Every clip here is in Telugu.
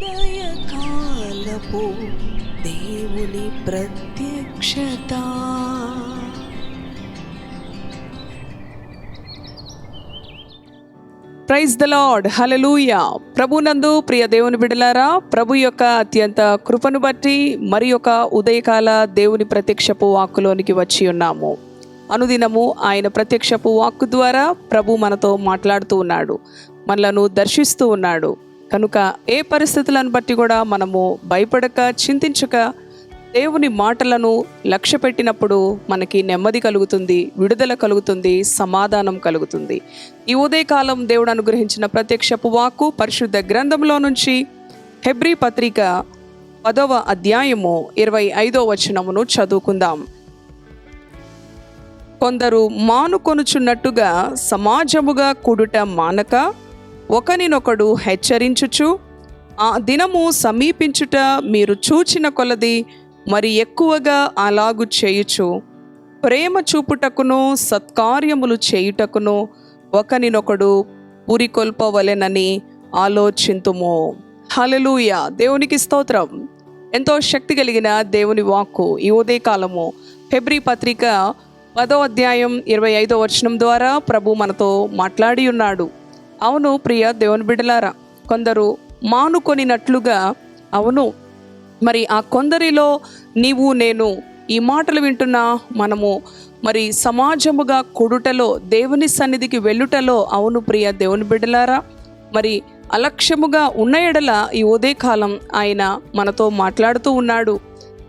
ఉదయకాలపు దేవుని ప్రత్యక్షత. ప్రైజ్ ద లార్డ్ హలలుయ ప్రభునందు ప్రియ దేవుని బిడలారా ప్రభు యొక్క అత్యంత కృపను బట్టి మరి యొక్క ఉదయకాల దేవుని ప్రత్యక్షపు వాక్కులోనికి వచ్చి ఉన్నాము. అనుదినము ఆయన ప్రత్యక్షపు వాక్కు ద్వారా ప్రభు మనతో మాట్లాడుతూ ఉన్నాడు మనలను దర్శిస్తూ ఉన్నాడు. కనుక ఏ పరిస్థితులను బట్టి కూడా మనము భయపడక చింతించక దేవుని మాటలను లక్ష్య పెట్టినప్పుడు మనకి నెమ్మది కలుగుతుంది విడుదల కలుగుతుంది సమాధానం కలుగుతుంది. ఈ ఉదయకాలం దేవుడు అనుగ్రహించిన ప్రత్యక్షపు వాక్కు పరిశుద్ధ గ్రంథంలో నుంచి హెబ్రీ పత్రిక పదవ అధ్యాయము ఇరవై ఐదో వచనమును చదువుకుందాం. కొందరు మానుకొనుచున్నట్టుగా సమాజముగా కూడుట మానక ఒకనినొకడు హెచ్చరించుచు ఆ దినము సమీపించుట మీరు చూచిన కొలది మరి ఎక్కువగా అలాగు చేయుచు. ప్రేమ చూపుటకును సత్కార్యములు చేయుటకును ఒకనినొకడు పురికొల్పవలెనని ఆలోచింతుము. హలలుయ దేవునికి స్తోత్రం. ఎంతో శక్తి కలిగిన దేవుని వాక్కు ఈ ఉదయకాలము. ఫిబ్రి పత్రిక పదో అధ్యాయం ఇరవై ఐదో వచనం ద్వారా ప్రభు మనతో మాట్లాడి ఉన్నాడు అవును ప్రియ దేవుని బిడ్డలారా కొందరు మానుకొనినట్లుగా అవును. మరి ఆ కొందరిలో నీవు నేను ఈ మాటలు వింటున్నా మనము మరి సమాజముగా కొడుటలో దేవుని సన్నిధికి వెళ్ళుటలో అవును ప్రియ దేవుని బిడ్డలారా. మరి అలక్ష్యముగా ఉన్న ఎడల ఈ ఉదయకాలం ఆయన మనతో మాట్లాడుతూ ఉన్నాడు.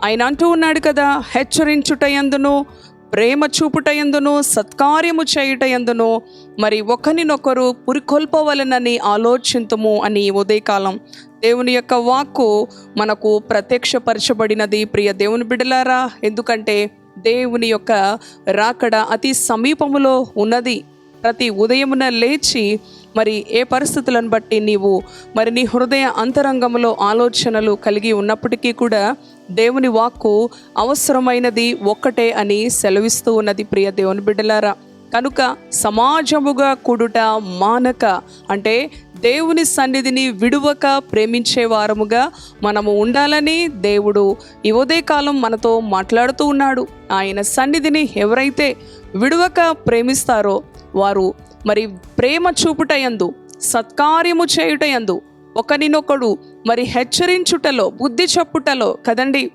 ఆయన అంటూ ఉన్నాడు కదా హెచ్చరించుట ఎందును ప్రేమ చూపుటయందును సత్కార్యము చేయుటయందును మరి ఒకరినొకరు పురికొల్పవలనని ఆలోచింతుము అని ఉదయకాలం. దేవుని యొక్క వాక్కు మనకు ప్రత్యక్షపరచబడినది. ప్రియ దేవుని బిడలారా ఎందుకంటే దేవుని యొక్క రాకడ అతి సమీపములో ఉన్నది. ప్రతి ఉదయమున లేచి మరి ఏ పరిస్థితులను బట్టి నీవు మరి నీ హృదయ అంతరంగంలో ఆలోచనలు కలిగి ఉన్నప్పటికీ కూడా దేవుని వాక్కు అవసరమైనది ఒక్కటే అని సెలవిస్తూ ఉన్నది ప్రియ దేవుని బిడ్డలారా. కనుక సమాజముగా కూడుట మానక అంటే దేవుని సన్నిధిని విడువక ప్రేమించే వారముగా మనము ఉండాలని దేవుడు ఈ ఉదయకాలం మనతో మాట్లాడుతూ ఉన్నాడు. ఆయన సన్నిధిని ఎవరైతే విడువక ప్రేమిస్తారో వారు మరి ప్రేమ చూపుటయందు సత్కార్యము చేయుటయందు ఒకరినొకడు మరి హెచ్చరించుటలో బుద్ధి చెప్పుటలో కదండి?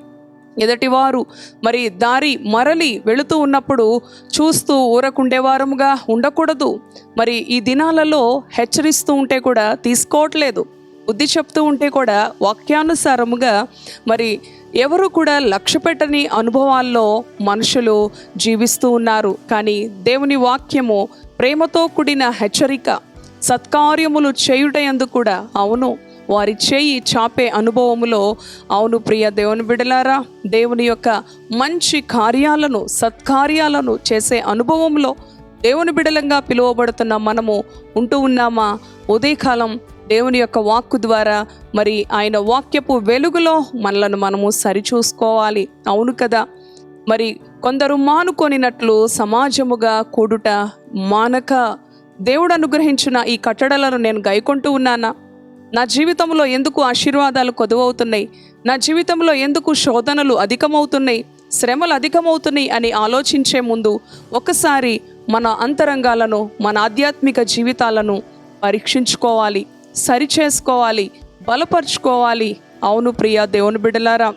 ఎదటివారు మరి దారి మరలి వెళుతూ ఉన్నప్పుడు చూస్తూ ఊరకుండేవారముగా ఉండకూడదు. మరి ఈ దినాలలో హెచ్చరిస్తూ ఉంటే కూడా తీసుకోవట్లేదు. బుద్ధి చెప్తూ ఉంటే కూడా వాక్యానుసారముగా మరి ఎవరు కూడా లక్ష్య పెట్టని అనుభవాల్లో మనుషులు జీవిస్తూ ఉన్నారు. కానీ దేవుని వాక్యము ప్రేమతో కూడిన హెచ్చరిక సత్కార్యములు చేయుటయందు కూడా అవును వారి చేయి చాపే అనుభవములో అవును ప్రియ దేవుని బిడలారా దేవుని యొక్క మంచి కార్యాలను సత్కార్యాలను చేసే అనుభవంలో దేవుని బిడలంగా పిలువబడుతున్న మనము ఉంటూ ఉన్నామా? ఉదయకాలం దేవుని యొక్క వాక్కు ద్వారా మరి ఆయన వాక్యపు వెలుగులో మనలను మనము సరిచూసుకోవాలి. అవును కదా? మరి కొందరు మానుకొనినట్లు సమాజముగా కూడుట మానక దేవుడు అనుగ్రహించిన ఈ కట్టడలను నేను గైకొంటూ ఉన్నానా? నా జీవితంలో ఎందుకు ఆశీర్వాదాలు కొదువవుతున్నాయి? నా జీవితంలో ఎందుకు శోధనలు అధికమవుతున్నాయి? శ్రమలు అధికమవుతున్నాయి అని ఆలోచించే ముందు ఒకసారి మన అంతరంగాలను మన ఆధ్యాత్మిక జీవితాలను పరీక్షించుకోవాలి సరిచేసుకోవాలి బలపరుచుకోవాలి. అవును ప్రియా దేవుని బిడలారా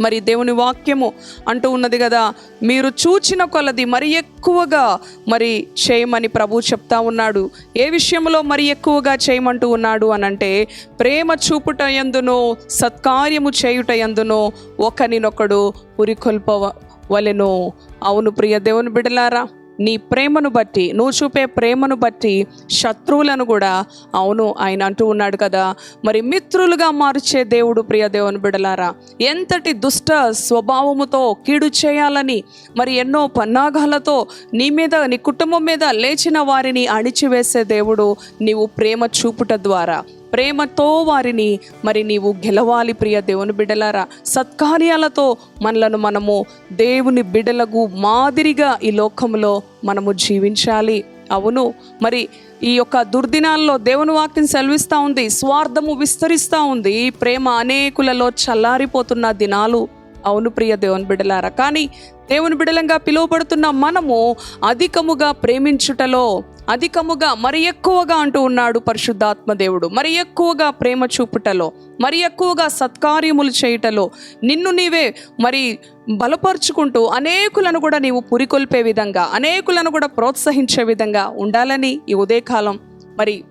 మరి దేవుని వాక్యము అంటూ ఉన్నది కదా మీరు చూచిన కొలది మరి ఎక్కువగా మరి చేయమని ప్రభు చెప్తా ఉన్నాడు. ఏ విషయంలో మరి ఎక్కువగా చేయమంటూ ఉన్నాడు అని అంటే ప్రేమ చూపుట ఎందునో సత్కార్యము చేయుట ఎందునో ఒకరినొకడు ఉరికొల్పవ వలెను. అవును ప్రియ దేవుని బిడలారా నీ ప్రేమను బట్టి నువ్వు చూపే ప్రేమను బట్టి శత్రువులను కూడా అవును ఆయన అంటూ ఉన్నాడు కదా. మరి మిత్రులుగా మార్చే దేవుడు ప్రియ దేవుని బిడలారా ఎంతటి దుష్ట స్వభావముతో కీడు చేయాలని మరి ఎన్నో పన్నాగాలతో నీ మీద నీ కుటుంబం మీద లేచిన వారిని అణిచివేసే దేవుడు నీవు ప్రేమ చూపుట ద్వారా. ప్రేమతో వారిని మరి నీవు గెలవాలి ప్రియ దేవుని బిడ్డలారా. సత్కార్యాలతో మనలను మనము దేవుని బిడలకు మాదిరిగా ఈ లోకంలో మనము జీవించాలి. అవును మరి ఈ యొక్క దుర్దినాల్లో దేవుని వాక్యం సెలవిస్తూ ఉంది స్వార్థము విస్తరిస్తూ ఉంది ప్రేమ అనేకులలో చల్లారిపోతున్న దినాలు. అవును ప్రియ దేవుని బిడలారా కానీ దేవుని బిడలంగా పిలువబడుతున్న మనము అధికముగా ప్రేమించుటలో అధికముగా మరి ఎక్కువగా అంటూ ఉన్నాడు పరిశుద్ధాత్మ దేవుడు. మరి ఎక్కువగా ప్రేమ చూపుటలో మరి ఎక్కువగా సత్కార్యములు చేయుటలో నిన్ను నీవే మరి బలపరుచుకుంటూ అనేకులను కూడా నీవు పురికొల్పే విధంగా అనేకులను కూడా ప్రోత్సహించే విధంగా ఉండాలని ఈ ఉదయకాలం. మరి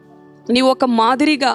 నీవు ఒక మాదిరిగా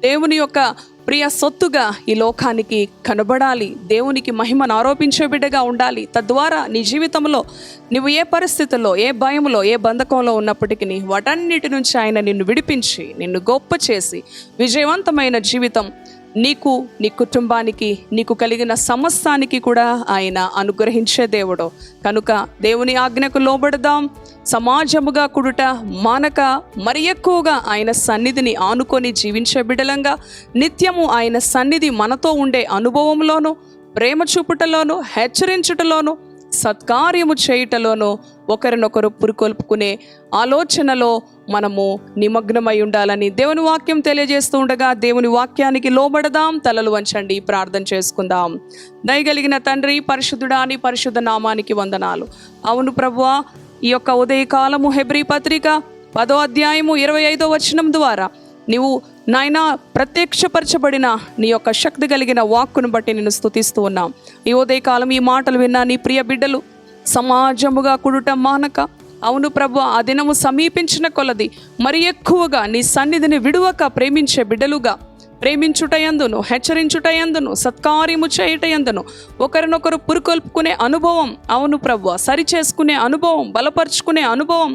దేవుని యొక్క ప్రియ సొత్తుగా ఈ లోకానికి కనబడాలి. దేవునికి మహిమను ఆరోపించే బిడ్డగా ఉండాలి. తద్వారా నీ జీవితంలో నువ్వు ఏ పరిస్థితుల్లో ఏ భయంలో ఏ బంధకంలో ఉన్నప్పటికీ వాటన్నిటి నుంచి ఆయన నిన్ను విడిపించి నిన్ను గొప్ప చేసి విజయవంతమైన జీవితం నీకు నీ కుటుంబానికి నీకు కలిగిన సమస్తానికి కూడా ఆయన అనుగ్రహించే దేవుడు. కనుక దేవుని ఆజ్ఞకు లోబడదాం. సమాజముగా కుడుట మానక మరి ఎక్కువగా ఆయన సన్నిధిని ఆనుకొని జీవించే బిడలంగా నిత్యము ఆయన సన్నిధి మనతో ఉండే అనుభవంలోనూ ప్రేమ చూపుటలోను హెచ్చరించుటలోను సత్కార్యము చేయుటలోనూ ఒకరినొకరు పురికొల్పుకునే ఆలోచనలో మనము నిమగ్నమై ఉండాలని దేవుని వాక్యం తెలియజేస్తూ ఉండగా దేవుని వాక్యానికి లోబడదాం తలలు వంచండి ప్రార్థన చేసుకుందాం. దయగలిగిన తండ్రి పరిశుద్ధుడాని పరిశుద్ధ నామానికి వందనాలు. అవును ప్రభువా ఈ యొక్క ఉదయకాలము హెబ్రి పత్రిక పదో అధ్యాయము ఇరవై ఐదో వచనం ద్వారా నీవు నాయన ప్రత్యక్షపరచబడిన నీ యొక్క శక్తి కలిగిన వాక్కును బట్టి నేను స్థుతిస్తూ ఉన్నాం. ఈ ఉదయకాలం ఈ మాటలు విన్నా నీ ప్రియ బిడ్డలు సమాజముగా కుడుట మానక అవును ప్రభు ఆ దినము సమీపించిన కొలది మరి ఎక్కువగా నీ సన్నిధిని విడువక ప్రేమించే బిడ్డలుగా ప్రేమించుటయందును హెచ్చరించుటయందును సత్కార్యము చేయుటయందును ఒకరినొకరు పురుకొల్పుకునే అనుభవం అవును ప్రభు సరి చేసుకునే అనుభవం బలపరుచుకునే అనుభవం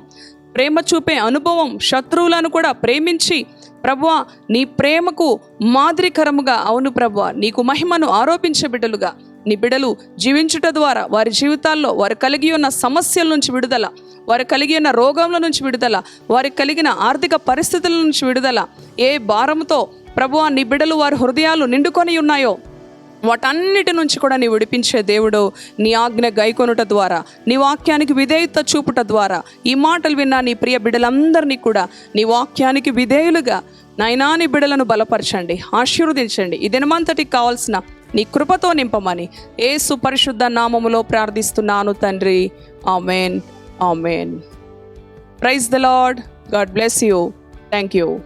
ప్రేమ చూపే అనుభవం శత్రువులను కూడా ప్రేమించి ప్రభువ నీ ప్రేమకు మాదిరికరముగా అవును ప్రభువ నీకు మహిమను ఆరోపించే బిడ్డలుగా నీ బిడలు జీవించుట ద్వారా వారి జీవితాల్లో వారు కలిగి ఉన్న సమస్యల నుంచి విడుదల వారు కలిగి ఉన్న రోగంల నుంచి విడుదల వారికి కలిగిన ఆర్థిక పరిస్థితుల నుంచి విడుదల. ఏ భారంతో ప్రభువా నీ బిడలు వారి హృదయాలు నిండుకొని ఉన్నాయో వాటన్నిటి నుంచి కూడా నీ విడిపించే దేవుడు నీ ఆజ్ఞ గైకొనుట ద్వారా నీ వాక్యానికి విధేయత చూపుట ద్వారా. ఈ మాటలు విన్న నీ ప్రియ బిడ్డలందరినీ కూడా నీ వాక్యానికి విధేయులుగా నైనా నీ బలపరచండి ఆశీర్వదించండి. ఈ దినమంతటికి కావాల్సిన నీ కృపతో నింపమని ఏ సుపరిశుద్ధ నామములో ప్రార్థిస్తున్నాను తండ్రి. Amen. Amen. Praise the Lord. God bless you. Thank you